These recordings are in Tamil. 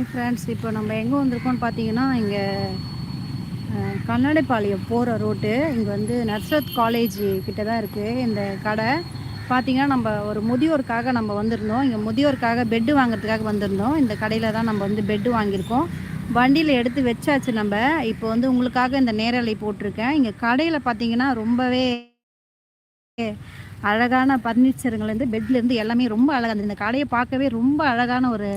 ஹாய் ஃப்ரெண்ட்ஸ் இப்போ நம்ம எங்கே வந்திருக்கோம்னு பார்த்தீங்கன்னா இங்கே கண்ணாடிப்பாளையம் போகிற ரோட்டு இங்கே வந்து நர்சரத் காலேஜ் கிட்ட தான் இருக்குது இந்த கடை பார்த்தீங்கன்னா நம்ம ஒரு முதியோருக்காக நம்ம வந்திருந்தோம். இங்கே முதியோருக்காக பெட்டு வாங்குறதுக்காக வந்திருந்தோம். இந்த கடையில் தான் நம்ம வந்து பெட்டு வாங்கியிருக்கோம். வண்டியில் எடுத்து வச்சாச்சு நம்ம. இப்போ வந்து உங்களுக்காக இந்த நேரலை போட்டிருக்கேன். இங்கே கடையில் பார்த்தீங்கன்னா ரொம்பவே அழகான பர்னிச்சருங்கள்லேருந்து பெட்லேருந்து எல்லாமே ரொம்ப அழகாக இருந்தது. இந்த கடையை பார்க்கவே ரொம்ப அழகான ஒரு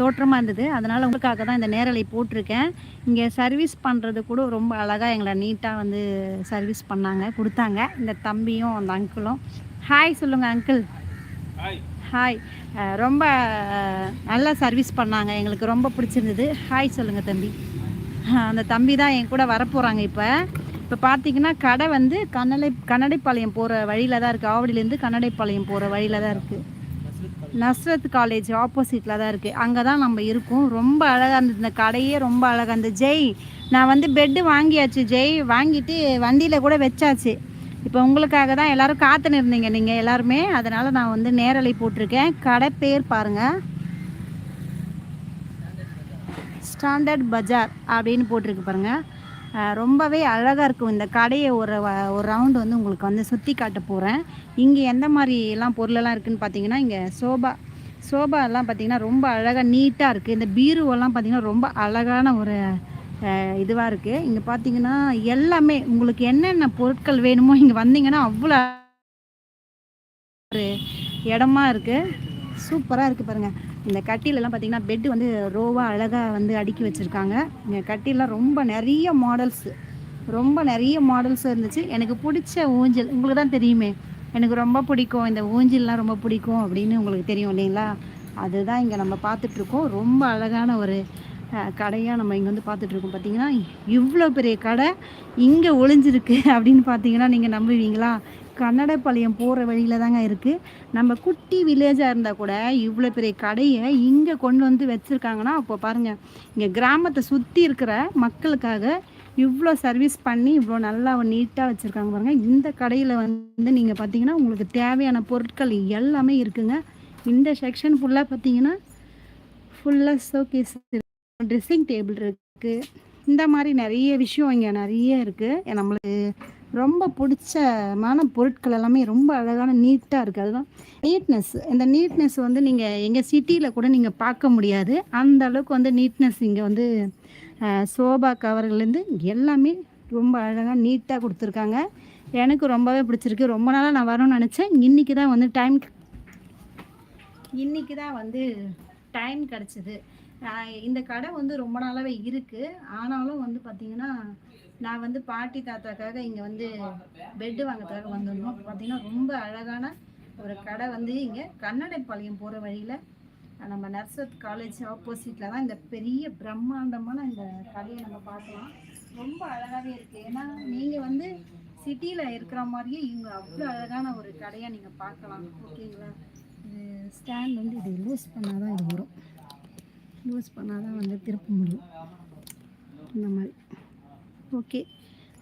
தோற்றமாக இருந்தது. அதனால் உங்களுக்காக தான் இந்த நேரலை போட்டிருக்கேன். இங்கே சர்வீஸ் பண்ணுறது கூட ரொம்ப அழகாக எங்களை நீட்டாக வந்து சர்வீஸ் பண்ணாங்க கொடுத்தாங்க. இந்த தம்பியும் அந்த அங்கிளும் ஹாய் சொல்லுங்கள் அங்கிள் ஹாய் ரொம்ப நல்லா சர்வீஸ் பண்ணாங்க. எங்களுக்கு ரொம்ப பிடிச்சிருந்தது. ஹாய் சொல்லுங்கள் தம்பி. அந்த தம்பி தான் என் கூட வரப்போகிறாங்க இப்போ. இப்போ பார்த்தீங்கன்னா கடை வந்து கண்ணடை கண்ணடைப்பாளையம் போகிற வழியில் தான் இருக்குது ஆவடியிலேருந்து கண்ணடைப்பாளையம் போகிற வழியில் தான் இருக்குது நஸ்ரத் காலேஜ் ஆப்போசிட்டில் தான் இருக்குது அங்கே தான் நம்ம இருக்கோம். ரொம்ப அழகாக இருந்தது. இந்த கடையே ரொம்ப அழகாக இருந்தது. ஜெய் நான் வந்து பெட்டு வாங்கியாச்சு. ஜெய் வாங்கிட்டு வண்டியில் கூட வச்சாச்சு. இப்போ உங்களுக்காக தான் எல்லாரும் காத்துன்னு இருந்தீங்க நீங்கள் எல்லாருமே. அதனால் நான் வந்து நேரலை போட்டிருக்கேன். கடை பேர் பாருங்கள் ஸ்டாண்டர்ட் பஜார் அப்படின்னு போட்டிருக்கு பாருங்கள் ரொம்பவே அழகாக இருக்கும். இந்த கடையை ஒரு ஒரு ரவுண்டு வந்து உங்களுக்கு வந்து சுற்றி காட்ட போகிறேன் இங்கே எந்த மாதிரிலாம் பொருளெல்லாம் இருக்குதுன்னு பார்த்தீங்கன்னா இங்கே சோபா சோபாலாம் பார்த்தீங்கன்னா ரொம்ப அழகாக நீட்டாக இருக்குது இந்த பீருவெல்லாம் பார்த்தீங்கன்னா ரொம்ப அழகான ஒரு இதுவாக இருக்குது இங்கே பார்த்தீங்கன்னா எல்லாமே உங்களுக்கு என்னென்ன பொருட்கள் வேணுமோ இங்கே வந்தீங்கன்னா அவ்வளோ ஒரு இடமா இருக்குது சூப்பராக இருக்குது பாருங்கள் இந்த கட்டிலெல்லாம் பார்த்தீங்கன்னா பெட்டு வந்து ரோவாக அழகாக வந்து அடுக்கி வச்சுருக்காங்க. இந்த கட்டிலெலாம் ரொம்ப நிறைய மாடல்ஸ் ரொம்ப நிறைய மாடல்ஸ் இருந்துச்சு. எனக்கு பிடிச்ச ஊஞ்சல் உங்களுக்கு தான் தெரியுமே. எனக்கு ரொம்ப பிடிக்கும். இந்த ஊஞ்சல்லாம் ரொம்ப பிடிக்கும் அப்படின்னு உங்களுக்கு தெரியும் இல்லைங்களா? அதுதான் இங்கே நம்ம பார்த்துட்ருக்கோம். ரொம்ப அழகான ஒரு கடையாக நம்ம இங்கே வந்து பார்த்துட்ருக்கோம். பார்த்தீங்கன்னா இவ்வளோ பெரிய கடை இங்கே ஒளிஞ்சிருக்கு அப்படின்னு பார்த்தீங்கன்னா நீங்கள் நம்புவீங்களா? கன்னடப்பாளையம் போகிற வழியில் தாங்க இருக்குது நம்ம குட்டி வில்லேஜாக இருந்தால் கூட இவ்வளோ பெரிய கடையை இங்கே கொண்டு வந்து வச்சுருக்காங்கன்னா அப்போ பாருங்கள் இங்கே கிராமத்தை சுற்றி இருக்கிற மக்களுக்காக இவ்வளோ சர்வீஸ் பண்ணி இவ்வளோ நல்லா நீட்டாக வச்சுருக்காங்க பாருங்கள் இந்த கடையில் வந்து நீங்கள் பார்த்தீங்கன்னா உங்களுக்கு தேவையான பொருட்கள் எல்லாமே இருக்குங்க. இந்த செக்ஷன் ஃபுல்லாக பார்த்தீங்கன்னா ஃபுல்லாக ஷோகேஸ் ட்ரெஸ்ஸிங் டேபிள் இருக்குது இந்த மாதிரி நிறைய விஷயம் இங்கே நிறைய இருக்குது நம்மளுக்கு ரொம்ப பிடிச்சமான பொருட்கள் எல்லாமே ரொம்ப அழகான நீட்டாக இருக்குது அதுதான் நீட்னஸ் இந்த நீட்னஸ் வந்து நீங்கள் எங்கள் சிட்டியில் கூட நீங்கள் பார்க்க முடியாது. அந்த அளவுக்கு வந்து நீட்னஸ் இங்கே வந்து சோபா கவர்கள்லேருந்து எல்லாமே ரொம்ப அழகாக நீட்டாக கொடுத்துருக்காங்க. எனக்கு ரொம்பவே பிடிச்சிருக்கு. ரொம்ப நாளாக நான் வரணும்னு நினச்சேன். இன்றைக்கி தான் வந்து டைம் இன்றைக்கி தான் வந்து டைம் கிடச்சிது. இந்த கடை வந்து ரொம்ப நாளாகவே இருக்குது ஆனாலும் வந்து பார்த்திங்கன்னா நான் வந்து பாட்டி தாத்தாக்காக இங்கே வந்து பெட்டு வாங்கிறதுக்காக வந்திருந்தோம். பார்த்தீங்கன்னா ரொம்ப அழகான ஒரு கடை வந்து இங்கே கன்னடைப்பாளையம் போகிற வழியில் நம்ம நர்சத் காலேஜ் ஆப்போசிட்டில் தான் இந்த பெரிய பிரம்மாண்டமான இந்த கடையை நம்ம பார்க்கலாம். ரொம்ப அழகாகவே இருக்குது ஏன்னா நீங்கள் வந்து சிட்டியில் இருக்கிற மாதிரியே இவங்க அவ்வளோ அழகான ஒரு கடையை நீங்கள் பார்க்கலாம். ஓகேங்களா? இது ஸ்டாண்ட் வந்து இது லூஸ் பண்ணால் தான் இது வரும். லூஸ் பண்ணால் தான் வந்து திருப்ப முடியும் இந்த மாதிரி. ஓகே.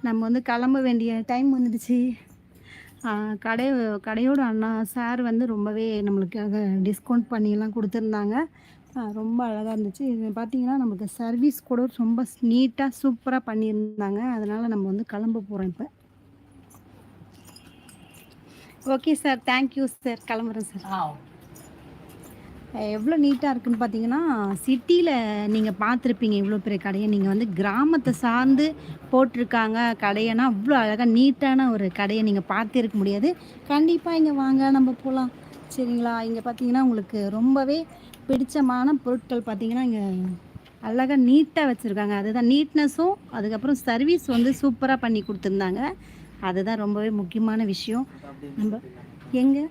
நம்ம வந்து கிளம்ப வேண்டிய டைம் வந்துடுச்சு. கடை கடையோட அண்ணா சார் வந்து ரொம்பவே நம்மளுக்காக டிஸ்கவுண்ட் பண்ணியெல்லாம் கொடுத்துருந்தாங்க. ரொம்ப அழகாக இருந்துச்சு. இது பார்த்திங்கன்னா நமக்கு சர்வீஸ் கூட ரொம்ப நீட்டாக சூப்பராக பண்ணியிருந்தாங்க. அதனால் நம்ம வந்து கிளம்ப போகிறோம் இப்போ. Okay sir thank you sir கிளம்புறேன் சார் எவ்வளோ நீட்டாக இருக்குன்னு பார்த்தீங்கன்னா சிட்டியில் நீங்கள் பார்த்துருப்பீங்க இவ்வளோ பெரிய கடையை. நீங்கள் வந்து கிராமத்தை சார்ந்து போட்டிருக்காங்க கடையனா அவ்வளோ அழகாக நீட்டான ஒரு கடையை நீங்கள் பார்த்தே இருக்க முடியாது. கண்டிப்பாக இங்கே வாங்க நம்ம போகலாம் சரிங்களா? இங்கே பார்த்தீங்கன்னா உங்களுக்கு ரொம்பவே பிடிச்சமான பொருட்கள் பார்த்தீங்கன்னா இங்கே அழகாக நீட்டாக வச்சுருக்காங்க. அதுதான் நீட்னஸும் அதுக்கப்புறம் சர்வீஸ் வந்து சூப்பராக பண்ணி கொடுத்துருந்தாங்க. அதுதான் ரொம்பவே முக்கியமான விஷயம். நம்ம எங்கே?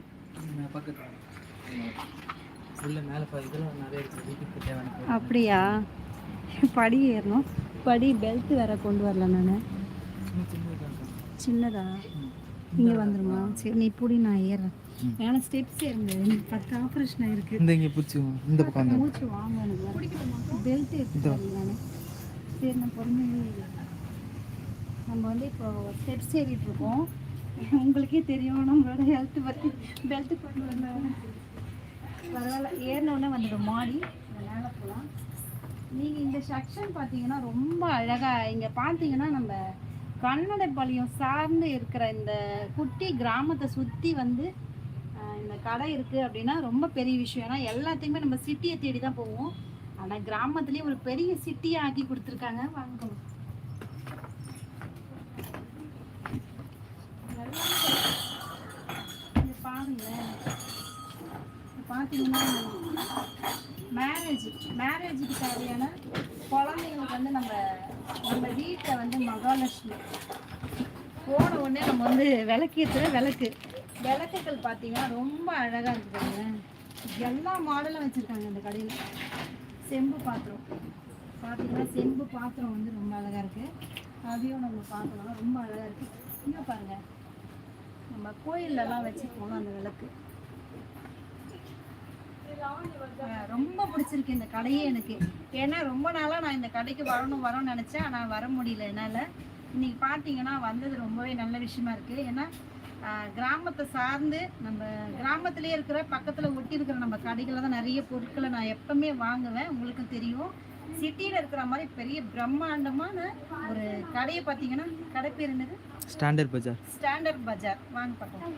அப்படியா? படி ஏறணும். படி பெல்ட் வேற கொண்டு வரல நான். சின்னதா இங்கே வந்துருமா? சரி நீ புடி நான் ஏறுறேன் மேலே ஸ்டெப்ஸ் ஏறுங்க. பத்து ஆப்ரேஷன் ஆயிருக்கு. இந்த இங்கே பிடிச்சி இந்த பக்கம் மூச்சு வாங்க எனக்கு. பெல்ட் எடுத்து நான். சரி நான் பொறுமையாக நம்ம வந்து இப்போ ஸ்டெப்ஸ் ஏறிட்டு இருக்கோம். உங்களுக்கே தெரியும். நம்மளோட ஹெல்த் பற்றி பெல்ட் கொண்டு வந்தாங்க பரவாயில்ல. ஏறினோடனே வந்துடும். மாடி. மேலே போகலாம். இந்த செக்ஷன் பார்த்தீங்கன்னா ரொம்ப அழகா இங்க பார்த்தீங்கன்னா நம்ம கன்னடப்பாளையம் சார்ந்து இருக்கிற இந்த குட்டி கிராமத்தை சுத்தி வந்து இந்த கடை இருக்கு அப்படின்னா ரொம்ப பெரிய விஷயம். ஏன்னா எல்லாத்தையுமே நம்ம சிட்டியை தேடி தான் போவோம். ஆனா கிராமத்துலேயே ஒரு பெரிய சிட்டியை ஆக்கி கொடுத்துருக்காங்க. வாங்கணும் இங்க பாருங்களேன். பார்த்தீங்கன்னா மேரேஜ் மேரேஜுக்கு தேவையான குழந்தைங்களுக்கு வந்து நம்ம நம்ம வீட்டில் வந்து மகாலட்சுமி. போன உடனே நம்ம வந்து விளக்கேற்றுற விளக்கு. விளக்குகள் பார்த்தீங்கன்னா ரொம்ப அழகாக இருக்குதுங்க எல்லா மாடலும் வச்சுருக்காங்க இந்த கடையில். செம்பு பாத்திரம். பார்த்தீங்கன்னா செம்பு பாத்திரம் வந்து ரொம்ப அழகாக இருக்குது அதையும் நம்ம பார்க்கலாம். ரொம்ப அழகாக இருக்குது இன்னும் பாருங்கள் நம்ம கோயில்லலாம் வச்சுருப்போம் அந்த விளக்கு. ரொம்ப பிடிச்சிருக்கு இந்த கடையே எனக்கு. ஏன்னா ரொம்ப நாளாக நான் இந்த கடைக்கு வரணும் வரணும்னு நினச்சேன். ஆனால் வர முடியல என்னால். இன்னைக்கு பார்த்தீங்கன்னா வந்தது ரொம்பவே நல்ல விஷயமா இருக்குது ஏன்னா கிராமத்தை சார்ந்து நம்ம கிராமத்திலே இருக்கிற பக்கத்தில் ஒட்டி இருக்கிற நம்ம கடைகளில் தான் நிறைய பொருட்களை நான் எப்பவுமே வாங்குவேன். உங்களுக்கும் தெரியும். சிட்டியில் இருக்கிற மாதிரி பெரிய பிரம்மாண்டமான ஒரு கடையை பார்த்தீங்கன்னா கடை பேர் என்னது? Standard bazaar. Standard bazaar. வாங்க பார்க்கலாம்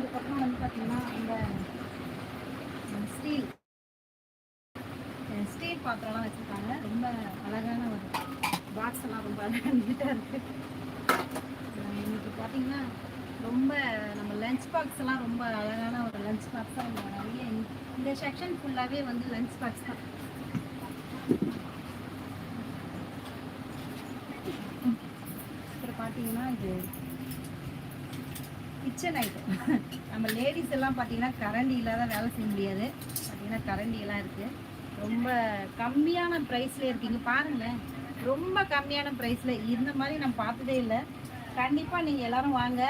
இந்த பக்கம் வந்து பார்த்தீங்கன்னா இந்த ஸ்டீல் ஸ்டீல் பாத்திரம்லாம் வச்சுருக்காங்க. ரொம்ப அழகான ஒரு பாக்ஸ் எல்லாம் ரொம்ப அழகாக நீட்டாக இருக்குது இன்னைக்கு பார்த்தீங்கன்னா ரொம்ப நம்ம லஞ்ச் பாக்ஸ் எல்லாம் ரொம்ப அழகான ஒரு லஞ்ச் பாக்ஸ் தான். நம்ம நிறைய இந்த- இந்த செக்ஷன் ஃபுல்லாகவே வந்து லஞ்ச் பாக்ஸ் தான். அப்புறம் பார்த்தீங்கன்னா இது கிச்சன் ஐட்டம் நம்ம லேடிஸ் எல்லாம் பார்த்தீங்கன்னா கரண்டி இல்லாத வேலை செய்ய முடியாது. பார்த்தீங்கன்னா கரண்டி எல்லாம் இருக்குது ரொம்ப கம்மியான ப்ரைஸில் இருக்கீங்க. பாருங்களேன். ரொம்ப கம்மியான ப்ரைஸில் இந்த மாதிரி நான் பார்த்ததே இல்லை. கண்டிப்பாக நீங்கள் எல்லாரும் வாங்க.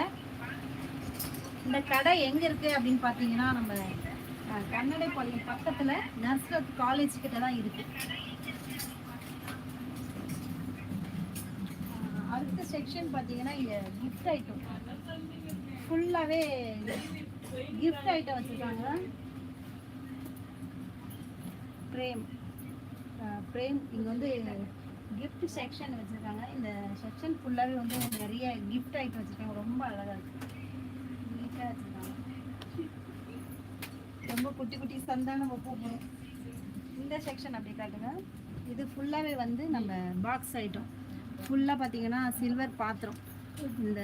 இந்த கடை எங்கே இருக்குது அப்படின்னு பார்த்தீங்கன்னா நம்ம கண்ணடை கன்னடைப்பாளையம் பக்கத்தில் நர்ஸ்ரத் காலேஜ் கிட்ட தான் இருக்குது அடுத்த செக்ஷன் பார்த்தீங்கன்னா இங்கே கிஃப்ட் ஐட்டம் ஃபுல்லாகவே கிஃப்ட் ஐட்டம் வச்சுருக்காங்க. பிரேம். பிரேம் இங்கே வந்து கிஃப்ட் செக்ஷன் வச்சுருக்காங்க. இந்த செக்ஷன் ஃபுல்லாகவே வந்து நிறைய கிஃப்ட் ஐட்டம் வச்சுருக்காங்க. ரொம்ப அழகாக இருக்குது நீட்டாக வச்சுருக்காங்க. ரொம்ப குட்டி குட்டி சந்தான நம்ம போகிறோம் இந்த செக்ஷன் அப்படி காட்டுங்க. இது ஃபுல்லாகவே வந்து நம்ம பாக்ஸ் ஐட்டம் ஃபுல்லாக பார்த்தீங்கன்னா சில்வர் பாத்திரம். இந்த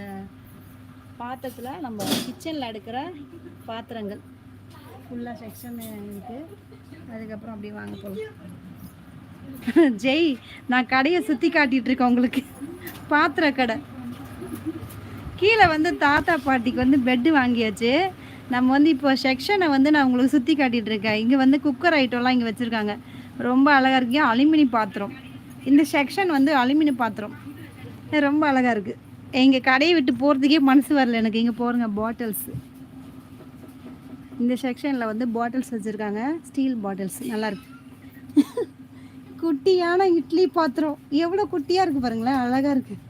பாத்திரத்தில் நம்ம கிச்சனில் எடுக்கிற பாத்திரங்கள். ஃபுல்லாக செக்ஷன் இருக்குது அதுக்கப்புறம் அப்படியே வாங்க போகலாம் ஜெய் நான் கடையை சுற்றி காட்டிகிட்ருக்கேன் உங்களுக்கு. பாத்திர கடை. கீழே வந்து தாத்தா பாட்டிக்கு வந்து பெட்டு வாங்கியாச்சு. நம்ம வந்து இப்போ செக்ஷனை வந்து நான் உங்களுக்கு சுற்றி காட்டிகிட்ருக்கேன் இருக்கேன். இங்கே வந்து குக்கர் ஐட்டம்லாம் இங்கே வச்சுருக்காங்க. ரொம்ப அழகாக இருக்கு. அலுமினி பாத்திரம். இந்த செக்ஷன் வந்து அலுமினி பாத்திரம். ரொம்ப அழகாக இருக்குது எங்கள் கடையை விட்டு போகிறதுக்கே மனசு வரல எனக்கு. இங்கே போகிறங்க பாட்டில்ஸ் இந்த செக்ஷனில் வந்து பாட்டில்ஸ் வச்சுருக்காங்க. ஸ்டீல் பாட்டில்ஸ் நல்லாயிருக்கு குட்டியான இட்லி பாத்திரம். எவ்வளோ குட்டியாக இருக்குது பாருங்களேன். அழகாக இருக்குது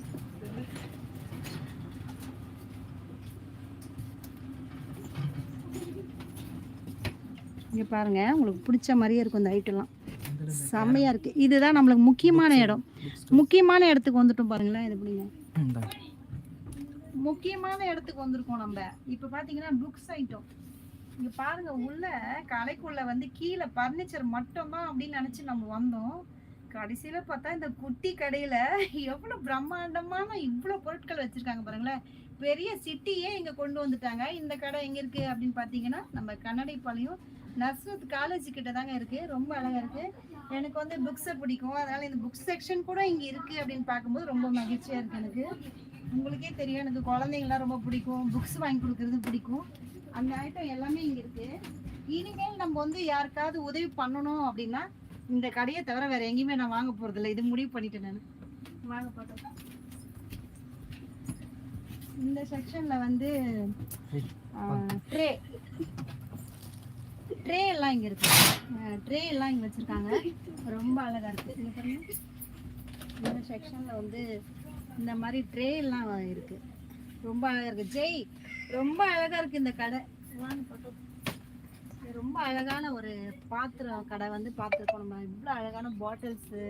இங்கே பாருங்க. உங்களுக்கு பிடிச்ச மாதிரியே இருக்கும் இந்த ஐட்டம்லாம் செம்மையாக இருக்குது இதுதான் நம்மளுக்கு முக்கியமான இடம். முக்கியமான இடத்துக்கு வந்துட்டோம் பாருங்களேன். இது எப்படிங்க? முக்கியமான இடத்துக்கு வந்திருக்கோம் நம்ம. இப்போ பார்த்தீங்கன்னா புக்ஸ் ஐட்டம் இங்க பாருங்க உள்ள கலைக்குள்ள வந்து கீழே பர்னிச்சர் மட்டும்தான் அப்படின்னு நினைச்சு நம்ம வந்தோம். கடைசியில பார்த்தா இந்த குட்டி கடையில எவ்வளவு பிரம்மாண்டமான இவ்வளவு பொருட்கள் வச்சிருக்காங்க பாருங்களேன். பெரிய சிட்டியே இங்க கொண்டு வந்துட்டாங்க. இந்த கடை எங்க இருக்கு அப்படின்னு பாத்தீங்கன்னா நம்ம கண்ணடைப்பாளையம் நர்சத் காலேஜ் கிட்ட தாங்க இருக்கு. ரொம்ப அழகா இருக்கு. எனக்கு வந்து புக்ஸை பிடிக்கும். அதனால இந்த புக் செக்ஷன் கூட இங்க இருக்கு அப்படின்னு பார்க்கும்போது ரொம்ப மகிழ்ச்சியா இருக்கு எனக்கு. உங்களுக்கே தெரியும் எனக்கு குழந்தைங்களாம் ரொம்ப பிடிக்கும். புக்ஸ் வாங்கி கொடுக்கறது பிடிக்கும். அந்த ஐட்டம் எல்லாமே இங்கே இருக்கு. இனிமேல் நம்ம வந்து யாருக்காவது உதவி பண்ணணும் அப்படின்னா இந்த கடையை தவிர வேற எங்கேயுமே நான் வாங்க போறது இல்லை. இது முடிவு பண்ணிட்டேன் நான். வாங்க பார்த்தோம் இந்த செக்ஷன்ல வந்து ட்ரே ட்ரே எல்லாம் இங்க இருக்கு. ட்ரே எல்லாம் இங்க வச்சிருக்காங்க. ரொம்ப அழகா இருக்கு. இந்த செக்ஷன்ல வந்து இந்த மாதிரி ட்ரே எல்லாம் இருக்கு. ரொம்ப அழகா இருக்கு. ஜெய் ரொம்ப அழகா இருக்கு இந்த கடை. ரொம்ப அழகான ஒரு பாத்திரம் கடை வந்து பார்த்துருக்கோம் நம்ம. இவ்வளோ அழகான பாட்டில்ஸு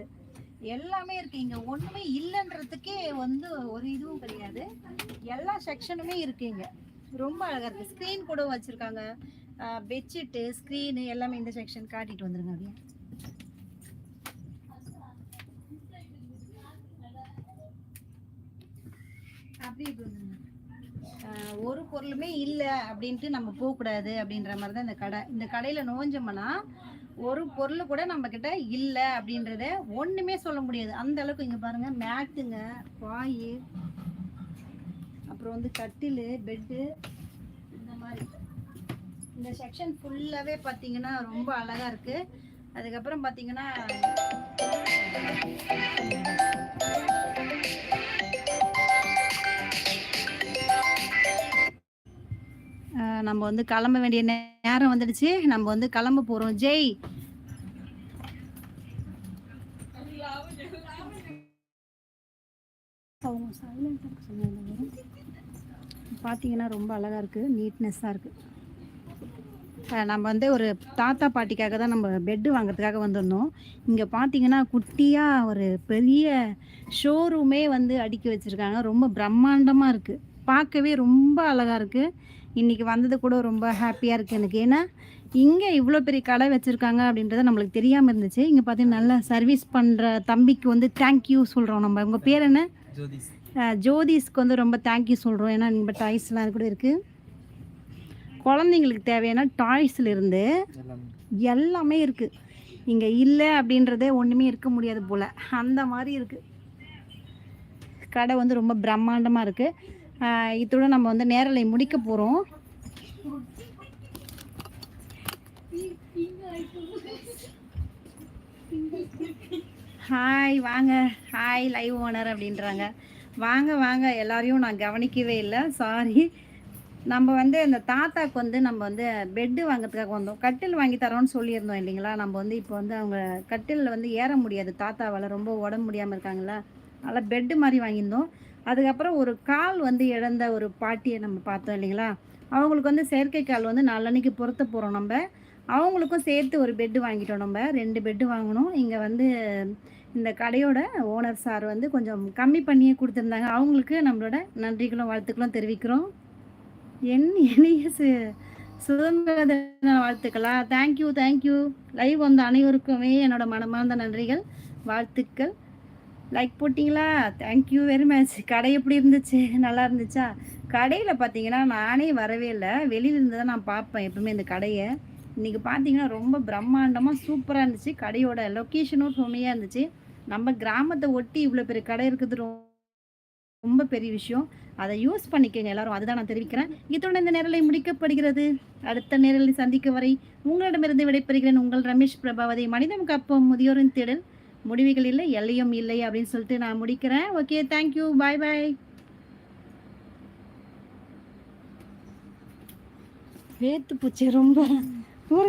எல்லாமே இருக்கு. இங்க ஒண்ணுமே இல்லைன்றதுக்கே வந்து ஒரு இதுவும் கிடையாது. எல்லா செக்ஷனுமே இருக்கு இங்க. ரொம்ப அழகா இருக்கு. ஸ்க்ரீன் கூட வச்சிருக்காங்க. பெட்ஷீட்டு ஸ்க்ரீனு எல்லாமே இந்த செக்ஷன் காட்டிட்டு வந்துருங்க அப்படியே. அப்படியே ஒரு பொருளுமே இல்லை அப்படின்ட்டு நம்ம போகக்கூடாது அப்படின்ற மாதிரி தான் இந்த கடை. இந்த கடையில் நோஞ்சோம்னா ஒரு பொருள் கூட நம்ம கிட்ட இல்லை அப்படின்றத ஒன்றுமே சொல்ல முடியாது. அந்த அளவுக்கு இங்கே பாருங்க மேட்டுங்க பாய் அப்புறம் வந்து கட்டில் பெட்டு இந்த மாதிரி. இந்த செக்ஷன் ஃபுல்லாகவே பார்த்தீங்கன்னா ரொம்ப அழகாக இருக்குது அதுக்கப்புறம் பார்த்தீங்கன்னா நம்ம வந்து கிளம்ப வேண்டிய நேரம் வந்துடுச்சு. நம்ம வந்து கிளம்ப போகிறோம் ஜெய். அவங்க சொன்னாங்க. பார்த்தீங்கன்னா ரொம்ப அழகாக இருக்குது நீட்னஸ்ஸாக இருக்குது நம்ம வந்து ஒரு தாத்தா பாட்டிக்காக தான் நம்ம பெட்டு வாங்குறதுக்காக வந்திருந்தோம். இங்கே பார்த்தீங்கன்னா குட்டியாக ஒரு பெரிய ஷோரூமே வந்து அடுக்கி வச்சுருக்காங்க. ரொம்ப பிரம்மாண்டமாக இருக்குது பார்க்கவே ரொம்ப அழகாக இருக்குது இன்றைக்கி வந்தது கூட ரொம்ப ஹாப்பியாக இருக்குது எனக்கு. ஏன்னா இங்கே இவ்வளோ பெரிய கடை வச்சுருக்காங்க அப்படின்றது நம்மளுக்கு தெரியாமல் இருந்துச்சு. இங்கே பார்த்தீங்கன்னா நல்லா சர்வீஸ் பண்ணுற தம்பிக்கு வந்து தேங்க்யூ சொல்கிறோம் நம்ம. உங்கள் பேர் என்ன? ஜோதிஸ்க்கு வந்து ரொம்ப தேங்க்யூ சொல்கிறோம் ஏன்னா நம்ம டாய்ஸ்லாம் கூட இருக்குது குழந்தைங்களுக்கு தேவையான டாய்ஸ்ல இருந்து எல்லாமே. எல்லாமே இருக்குது இங்கே இல்லை அப்படின்றதே ஒன்றுமே இருக்க முடியாது போல். அந்த மாதிரி இருக்குது கடை வந்து ரொம்ப பிரம்மாண்டமாக இருக்குது இத்தோட நம்ம வந்து நேரலை முடிக்க போகிறோம் ஹாய் வாங்க. ஹாய் லைவ் ஓனர் அப்படின்றாங்க. வாங்க வாங்க. எல்லாரையும் நான் கவனிக்கவே இல்லை. சாரி நம்ம வந்து இந்த தாத்தாக்கு வந்து நம்ம வந்து பெட்டு வாங்குறதுக்காக வந்தோம். கட்டில் வாங்கி தரோன்னு சொல்லியிருந்தோம் இல்லைங்களா? நம்ம வந்து இப்போ வந்து அவங்க கட்டிலில் வந்து ஏற முடியாது. தாத்தாவால் ரொம்ப உடம்பு முடியாமல் இருக்காங்களா அதனால் பெட்டு மாதிரி வாங்கியிருந்தோம். அதுக்கப்புறம் ஒரு கால் வந்து இழந்த ஒரு பாட்டியை நம்ம பார்த்தோம் இல்லைங்களா? அவங்களுக்கு வந்து செயற்கை கால் வந்து நாலன்னைக்கு பொருத்த போகிறோம் நம்ம. அவங்களுக்கும் சேர்த்து ஒரு பெட்டு வாங்கிட்டோம் நம்ம. ரெண்டு பெட்டு வாங்கினோம் இங்கே வந்து இந்த கடையோட ஓனர் சார் வந்து கொஞ்சம் கம்மி பண்ணியே கொடுத்துருந்தாங்க. அவங்களுக்கு நம்மளோட நன்றிகளும் வாழ்த்துக்களும் தெரிவிக்கிறோம். என் இனிய சு சுதந்திர தின வாழ்த்துக்களா? தேங்க்யூ தேங்க்யூ லைவ் வந்த அனைவருக்குமே என்னோட மனமார்ந்த நன்றிகள் வாழ்த்துக்கள். லைக் போட்டிங்களா? தேங்க்யூ வெரி மச் கடை எப்படி இருந்துச்சு? நல்லா இருந்துச்சா? கடையில் பார்த்தீங்கன்னா நானே வரவே இல்லை. வெளியில இருந்து தான் நான் பார்ப்பேன் எப்பவுமே இந்த கடையை. இன்றைக்கி பார்த்தீங்கன்னா ரொம்ப பிரம்மாண்டமாக சூப்பராக இருந்துச்சு. கடையோட லொக்கேஷனும் செம்மையாக இருந்துச்சு. நம்ம கிராமத்தை ஒட்டி இவ்வளோ பெரிய கடை இருக்குது. ரொம்ப பெரிய விஷயம். அதை யூஸ் பண்ணிக்கங்க எல்லாரும். அதுதான் நான் தெரிவிக்கிறேன். இத்தோட இந்த நேரலை முடிக்கப்படுகிறது. அடுத்த நேரலை சந்திக்க வரை உங்களிடமிருந்து விடைபெறுகிறேன். உங்கள் ரமேஷ் பிரபாவதி. மனிதம் கப்பம் முதியோரின் தேடல். முடிவுகள் இல்லை எல்லையும் இல்லை அப்படின்னு சொல்லிட்டு நான் முடிக்கிறேன். ஓகே தேங்க்யூ பாய் பாய் வேத்து பூச்சி ரொம்ப.